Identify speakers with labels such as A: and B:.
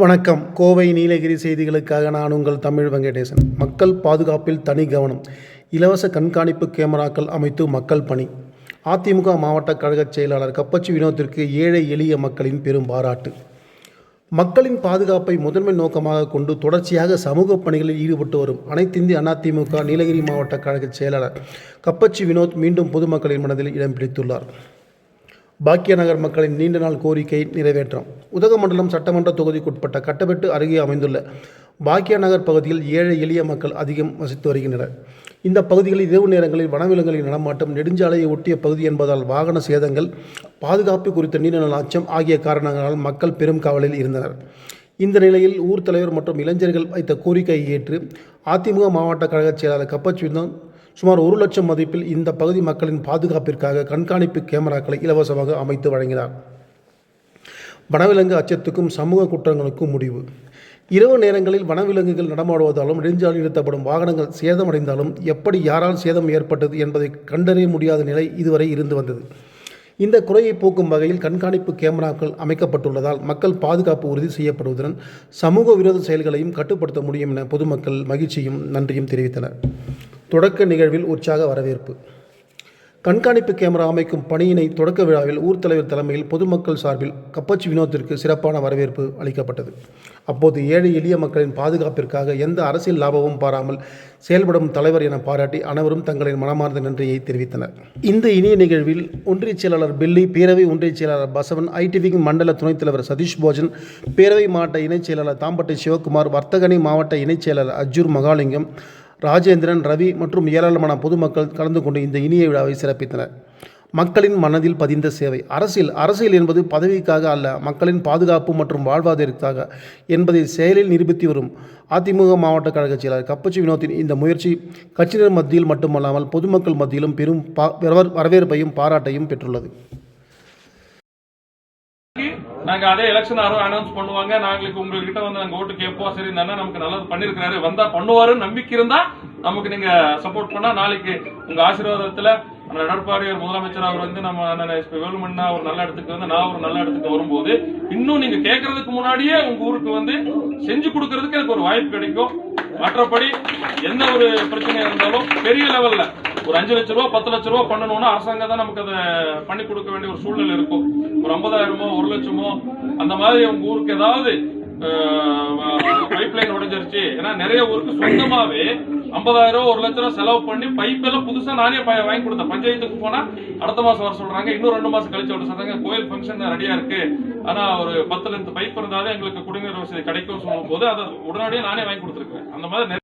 A: வணக்கம். கோவை நீலகிரி செய்திகளுக்காக நான் உங்கள் தமிழ் வெங்கடேசன். மக்கள் பாதுகாப்பில் தனி கவனம். இலவச கண்காணிப்பு கேமராக்கள் அமைத்து மக்கள் பணி. அதிமுக மாவட்ட கழக செயலாளர் கப்பச்சி வினோத்திற்கு ஏழை எளிய மக்களின் பெரும் பாராட்டு. மக்களின் பாதுகாப்பை முதன்மை நோக்கமாக கொண்டு தொடர்ச்சியாக சமூக பணிகளில் ஈடுபட்டு வரும் அனைத்திந்திய அதிமுக நீலகிரி மாவட்ட கழக செயலாளர் கப்பச்சி வினோத் மீண்டும் பொதுமக்களின் மனதில் இடம் பிடித்துள்ளார். பாக்கிய நகர் மக்களின் நீண்ட நாள் கோரிக்கை நிறைவேற்றம். உதகமண்டலம் சட்டமன்ற தொகுதிக்குட்பட்ட கட்டப்பெட்டு அருகே அமைந்துள்ள பாக்கிய நகர் பகுதியில் ஏழை எளிய மக்கள் அதிகம் வசித்து வருகின்றனர். இந்த பகுதிகளில் இரவு நேரங்களில் வனவிலங்குகளின் நடமாட்டம் நெடுஞ்சாலையை ஒட்டிய பகுதி என்பதால் வாகன சேதங்கள் பாதுகாப்பு குறித்த நீண்ட நாள் அச்சம் ஆகிய காரணங்களால் மக்கள் பெரும் கவலையில் இருந்தனர். இந்த நிலையில் ஊர் தலைவர் மற்றும் இளைஞர்கள் வைத்த கோரிக்கையை ஏற்று அதிமுக மாவட்ட கழக செயலாளர் கப்பச்சுவிந்தன் சுமார் ஒரு லட்சம் மதிப்பில் இந்த பகுதி மக்களின் பாதுகாப்பிற்காக கண்காணிப்பு கேமராக்களை இலவசமாக அமைத்து வழங்கினார். வனவிலங்கு அச்சத்துக்கும் சமூக குற்றங்களுக்கும் முடிவு. இரவு நேரங்களில் வனவிலங்குகள் நடமாடுவதாலும் நெடுஞ்சாலையில் நிறுத்தப்படும் வாகனங்கள் சேதமடைந்தாலும் எப்படி யாரால் சேதம் ஏற்பட்டது என்பதை கண்டறிய முடியாத நிலை இதுவரை இருந்து வந்தது. இந்த குறையை போக்கும் வகையில் கண்காணிப்பு கேமராக்கள் அமைக்கப்பட்டுள்ளதால் மக்கள் பாதுகாப்பு உறுதி செய்யப்படுவதுடன் சமூக விரோத செயல்களையும் கட்டுப்படுத்த முடியும் என பொதுமக்கள் மகிழ்ச்சியும் நன்றியும் தெரிவித்தனர். தொடக்க நிகழ்வில் உற்சாக வரவேற்பு. கண்காணிப்பு கேமரா அமைக்கும் பணியினை தொடக்க விழாவில் ஊர் தலைவர் தலைமையில் பொதுமக்கள் சார்பில் கப்பச்சி வினோத்திற்கு சிறப்பான வரவேற்பு அளிக்கப்பட்டது. அப்போது ஏழை எளிய மக்களின் பாதுகாப்பிற்காக எந்த அரசியல் லாபமும் பாராமல் செயல்படும் தலைவர் என பாராட்டி அனைவரும் தங்களின் மனமார்ந்த நன்றியை தெரிவித்தனர். இந்த இணைய நிகழ்வில் ஒன்றிய செயலாளர் பில்லி பேரவை ஒன்றிய செயலாளர் பசவன் ஐடிவிங் மண்டல துணைத் தலைவர் சதீஷ் போஜன் பேரவை மாவட்ட இணைச் செயலாளர் தாம்பட்டை சிவகுமார் வர்த்தகனி மாவட்ட இணைச் செயலாளர் அஜூர் மகாலிங்கம் ராஜேந்திரன் ரவி மற்றும் ஏராளமான பொதுமக்கள் கலந்து கொண்டு இந்த இனிய விழாவை சிறப்பித்தனர். மக்களின் மனதில் பதிந்த சேவை. அரசியல். அரசியல் என்பது பதவிக்காக அல்ல மக்களின் பாதுகாப்பு மற்றும் வாழ்வாதாரத்திற்காக என்பதை செயலில் நிரூபித்து வரும் அதிமுக மாவட்ட கழக செயலாளர் கப்பச்சி வினோத்தின் இந்த முயற்சி கட்சியினர் மத்தியில் மட்டுமல்லாமல் பொதுமக்கள் மத்தியிலும் பெரும் வரவேற்பையும் பாராட்டையும் பெற்றுள்ளது.
B: நாங்க அதே எலெக்ஷன் அனௌன்ஸ் பண்ணுவாங்க. நாங்களுக்கு உங்ககிட்ட வந்து நாங்க ஓட்டு கேட்போம். சரி இந்த அண்ணன் நமக்கு நல்லது பண்ணிருக்கிறாரு. வந்தா பண்ணுவாருன்னு நம்பிக்கை இருந்தா நமக்கு நீங்க சப்போர்ட் பண்ணா நாளைக்கு உங்க ஆசீர்வாதத்துல அந்த எடப்பாடியார் முதலமைச்சர் அவர் வந்து நம்ம வேலுமண்ணா ஒரு நல்ல இடத்துக்கு வந்து நான் ஒரு நல்ல இடத்துக்கு வரும்போது இன்னும் நீங்க கேட்கறதுக்கு முன்னாடியே உங்க ஊருக்கு வந்து செஞ்சு கொடுக்கறதுக்கு எனக்கு ஒரு வாய்ப்பு கிடைக்கும். மற்றபடி எந்த ஒரு பிரச்சனையா இருந்தாலும் பெரிய லெவல்ல ஒரு அஞ்சு லட்ச ரூபா பத்து லட்ச ரூபா பண்ணணும்னா அரசாங்கம் தான் நமக்கு அதை பண்ணி கொடுக்க வேண்டிய ஒரு சூழ்நிலை இருக்கும். ஒரு ஐம்பதாயிரமோ ஒரு லட்சமோ அந்த மாதிரி உங்க ஊருக்கு ஏதாவது பைப் லைன் உடைஞ்சிருச்சு. ஏன்னா நிறைய ஊருக்கு சொந்தமாவே ஐம்பதாயிரம் ஒரு லட்ச ரூபா செலவு பண்ணி பைப் எல்லாம் புதுசா நானே ப- வாங்கி கொடுத்தேன். பஞ்சாயத்துக்கு போனா அடுத்த மாசம் வர சொல்றாங்க. இன்னும் ரெண்டு மாசம் கழிச்சு வர சொல்றாங்க. கோயில் ஃபங்க்ஷன் ரெடியா இருக்கு. ஆனா ஒரு பத்து இருந்து பைப் இருந்தாலே எங்களுக்கு குடிநீர் வசதி கிடைக்கும் சொல்லும் போது அதை உடனடியாக நானே வாங்கி கொடுத்துருக்கேன் அந்த மாதிரி நிறைய